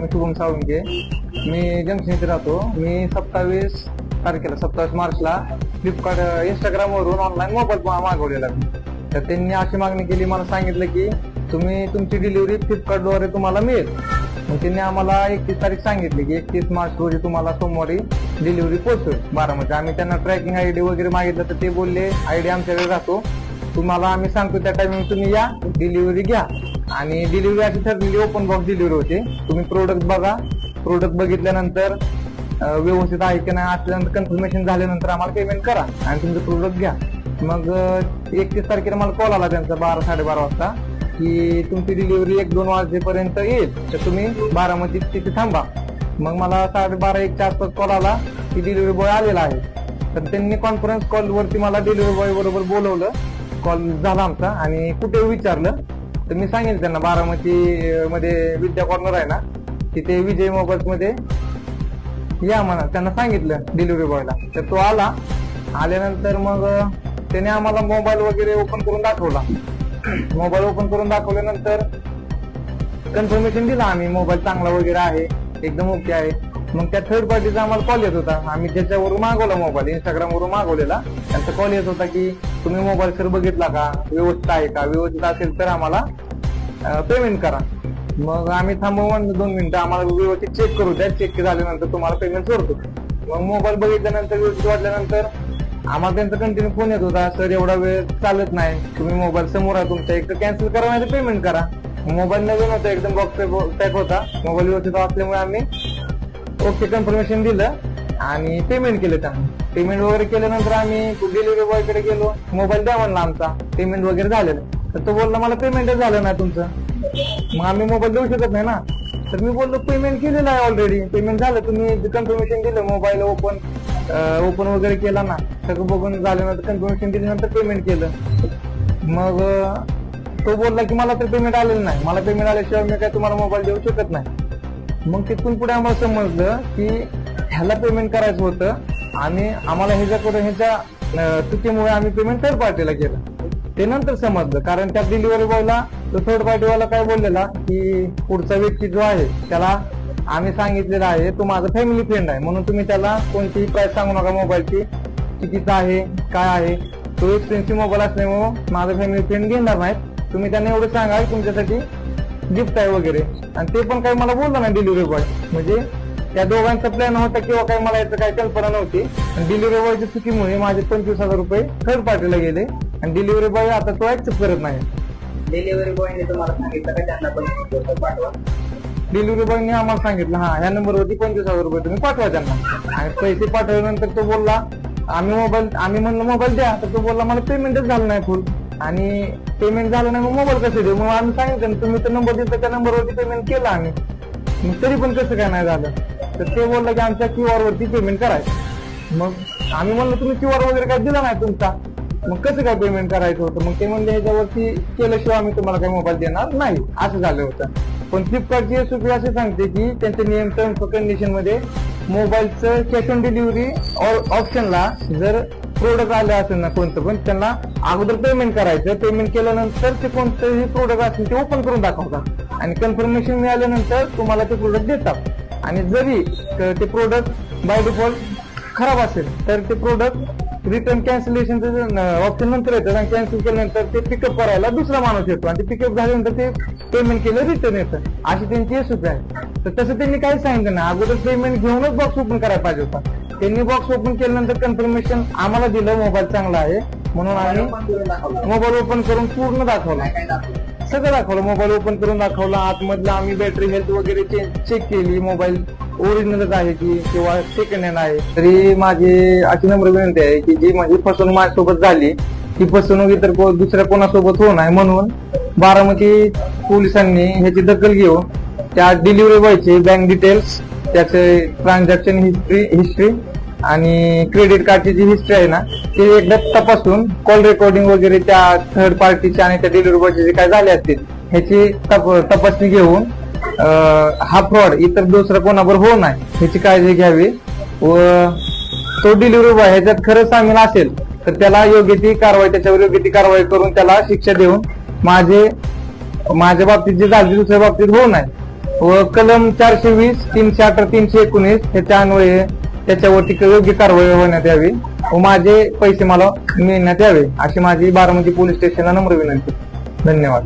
मी शुभम साळुंके मी जंक्शन इथे राहतो. मी सत्तावीस तारखेला सत्तावीस मार्चला फ्लिपकार्ट इंस्टाग्राम वरून ऑनलाईन मोबाईल मागवलेला तर त्यांनी अशी मागणी केली मला सांगितलं की तुम्ही तुमची डिलिव्हरी फ्लिपकार्टद्वारे तुम्हाला मिळेल. मग त्यांनी आम्हाला एकतीस तारीख सांगितली की एकतीस मार्च रोजी तुम्हाला सोमवारी डिलिव्हरी पोहोचेल बारामध्ये. आम्ही त्यांना ट्रॅकिंग आयडी वगैरे मागितलं तर ते बोलले आयडी आमच्याकडे राहतो. तुम्हाला आम्ही सांगतो त्या टायमिंग तुम्ही या डिलिव्हरी घ्या. आणि डिलिव्हरी अशी ठरलेली ओपन बॉक्स डिलिव्हरी होते. तुम्ही प्रोडक्ट बघा. प्रोडक्ट बघितल्यानंतर व्यवस्थित आहे की नाही असल्यानंतर कन्फर्मेशन झाल्यानंतर आम्हाला पेमेंट करा आणि तुमचं प्रोडक्ट घ्या. मग एकतीस तारखेला मला कॉल आला त्यांचा बारा साडेबारा वाजता की तुमची डिलिव्हरी एक दोन वाजेपर्यंत येईल. तर तुम्ही बारामध्ये तिथे थांबा. मग मला साडेबारा एकच्या आसपास कॉल आला की डिलिव्हरी बॉय आलेला आहे. तर त्यांनी कॉन्फरन्स कॉलवरती मला डिलिव्हरी बॉय बरोबर बोलवलं. कॉल झाला आमचा आणि कुठे विचारलं. तर मी सांगेन त्यांना बारामती मध्ये विद्या कॉर्नर आहे ना तिथे विजय मोबाईल्समध्ये या म्हणा. त्यांना सांगितलं डिलिव्हरी बॉयला तर तो आला. आल्यानंतर मग त्याने आम्हाला मोबाईल वगैरे ओपन करून दाखवला. मोबाईल ओपन करून दाखवल्यानंतर कन्फर्मेशन दिला आम्ही. मोबाईल चांगला वगैरे आहे. एकदम ओके आहे. मग त्या थर्ड पार्टीचा आम्हाला कॉल येत होता. आम्ही त्याच्यावरून मागवला मोबाईल इंस्टाग्रामवरून मागवलेला. त्यांचा कॉल येत होता की तुम्ही मोबाईल सर बघितला का? व्यवस्थित आहे का? व्यवस्थित असेल तर आम्हाला पेमेंट करा. मग आम्ही थांबू म्हणतो दोन मिनिटं. आम्हाला व्यवस्थित चेक करू द्या. चेक झाल्यानंतर तुम्हाला पेमेंट करतो. मग मोबाईल बघितल्यानंतर व्यवस्थित वाटल्यानंतर आम्हाला त्यांचा कंटिन्यू फोन येत होता. सर एवढा वेळ चालत नाही. तुम्ही मोबाईल समोर आहे. तुमचा एक तर कॅन्सल करा नाही तर पेमेंट करा. मोबाईल नवीन होता. एकदम बॉक्स पॅक हो, होता. मोबाईल व्यवस्थित असल्यामुळे आम्ही ओके कन्फर्मेशन दिलं आणि पेमेंट केलं त्यांना. पेमेंट वगैरे केल्यानंतर आम्ही डिलिव्हरी बॉयकडे गेलो. मोबाईल द्या म्हणला आमचा. पेमेंट वगैरे झालेलं. तर तो बोलला मला पेमेंटच झालं नाही तुमचं. मग आम्ही मोबाईल देऊ शकत नाही ना. तर मी बोललो पेमेंट केलेलं आहे ऑलरेडी पेमेंट झालं. तुम्ही कन्फर्मेशन दिलं मोबाईल ओपन ओपन वगैरे केला ना सगळं बघून झाल्यानंतर कन्फर्मेशन दिल्यानंतर पेमेंट केलं. मग तो बोलला की मला तर पेमेंट आलेलं नाही. मला पेमेंट आल्याशिवाय मी काय तुम्हाला मोबाईल देऊ शकत नाही. मग तिथून पुढे आम्हाला समजलं की ह्याला पेमेंट करायचं होतं. आणि आम्हाला ह्याच्याकडून ह्याच्या चुकीमुळे आम्ही पेमेंट थर्ड पार्टीला केलं. ते नंतर समजलं कारण त्या डिलिव्हरी बॉयला तो थर्ड पार्टीवाला काय बोललेला की पुढचा व्यक्ती जो आहे त्याला आम्ही सांगितलेलं आहे तो माझा फॅमिली फ्रेंड आहे म्हणून तुम्ही त्याला कोणतीही प्राईस सांगू नका मोबाईलची कितीचा आहे काय आहे. तो एक्सपेन्सिव्ह मोबाईल असल्यामुळे माझा फॅमिली फ्रेंड घेणार नाहीत. तुम्ही त्यांना एवढं सांगा तुमच्यासाठी गिफ्ट आहे वगैरे. आणि ते पण काही मला बोललं नाही डिलिव्हरी बॉय म्हणजे त्या दोघांचा प्लॅन होता किंवा काही मला याचं काही कल्पना नव्हती. डिलिव्हरी बॉयच्या चुकीमुळे माझे पंचवीस हजार रुपये थर्ड पार्टीला गेले. आणि डिलिव्हरी बॉय आता तो ऍक्सेप्ट करत नाही. डिलिव्हरी बॉयने तुम्हाला सांगितलं का? त्यांना पण पाठवा. डिलिव्हरी बॉयने आम्हाला सांगितलं हा ह्या नंबरवरती पंचवीस हजार रुपये तुम्ही पाठवा त्यांना. आणि पैसे पाठवल्यानंतर तो बोलला आम्ही मोबाईल आम्ही म्हणलं मोबाईल द्या. तर तो बोलला मला पेमेंटच झालं नाही फुल आणि पेमेंट झालं नाही मग मोबाईल कसं देऊ? मग आम्ही सांगितलं ना, तुम्ही तर नंबर दिला त्या नंबरवरती पेमेंट केलं आम्ही. तरी पण कसं काय नाही झालं? तर ते बोललं की आमच्या क्यू आर वरती पेमेंट करायचं. मग आम्ही म्हणलं तुम्ही क्यू आर वगैरे काय दिला नाही तुमचा? मग कसं काय पेमेंट करायचं होतं? मग ते म्हणले ह्याच्यावरती केल्याशिवाय आम्ही तुम्हाला काही मोबाईल देणार नाही. असं झालं होतं. पण फ्लिपकार्टची एसओपी असे सांगते की त्यांचे नियम टर्म्स कंडिशनमध्ये मोबाईलचं कॅश ऑन डिलिव्हरी ऑप्शनला जर प्रोडक्ट आले असेल ना कोणतं पण त्यांना अगोदर पेमेंट करायचं. पेमेंट केल्यानंतर ते कोणतंही प्रोडक्ट असेल ते ओपन करून दाखवतात. आणि कन्फर्मेशन मिळाल्यानंतर तुम्हाला ते प्रोडक्ट देतात. आणि जरी ते प्रोडक्ट बाय डिफॉल्ट खराब असेल तर ते प्रोडक्ट रिटर्न कॅन्सलेशनचं ऑप्शन नंतर येतं. आणि कॅन्सल केल्यानंतर ते पिकअप करायला दुसरा माणूस येतो आणि ते पिकअप झाल्यानंतर ते पेमेंट केलं रिटर्न येतं. अशी त्यांची सुद्धा आहे. तर तसं त्यांनी काही सांगितलं नाही. अगोदर पेमेंट घेऊनच बॉक्स ओपन करायला पाहिजे होता. त्यांनी बॉक्स ओपन केल्यानंतर कन्फर्मेशन आम्हाला दिलं. मोबाईल चांगला आहे. म्हणून आम्ही मोबाईल ओपन करून पूर्ण दाखवला. सगळं दाखवलं. मोबाईल ओपन करून दाखवला. आतमधलं आम्ही बॅटरी हेल्थ वगैरे चेक केली. मोबाईल ओरिजिनलच आहे की किंवा सेकंड हँड आहे. तरी माझी अशी नम्र विनंती आहे की जी माझी फसवणूक माझ्यासोबत झाली ती फसवणूक इतर दुसऱ्या कोणासोबत होऊ नये म्हणून बारामती पोलिसांनी ह्याची दखल घेऊन त्या डिलिव्हरी बॉयचे बँक डिटेल्स त्याचे ट्रान्झॅक्शन हिस्ट्री हिस्ट्री आणि क्रेडिट कार्डची जी हिस्ट्री आहे ना ती एकदा तपासून कॉल रेकॉर्डिंग वगैरे त्या थर्ड पार्टीच्या आणि त्या डिलिव्हरी बॉयचे जे काय झाले असतील ह्याची तप- तपासणी घेऊन हा फ्रॉड इतर दुसरा कोणावर होऊ नये ह्याची काळजी घ्यावी. व तो डिलिव्हरी बॉय ह्याच्यात खरंच सामील असेल तर त्याला योग्य ती कारवाई त्याच्यावर योग्य ती कारवाई करून त्याला शिक्षा देऊन माझे माझ्या बाबतीत जे झाले दुसऱ्या बाबतीत होऊ नये. व कलम चारशे वीस तीनशे अठरा तीनशे एकोणीस ह्याच्या अन्वये त्याच्यावरती योग्य कारवाई होण्यात यावी व माझे पैसे मला मिळण्यात यावे अशी माझी बारामती पोलीस स्टेशनला नम्र विनंती. धन्यवाद.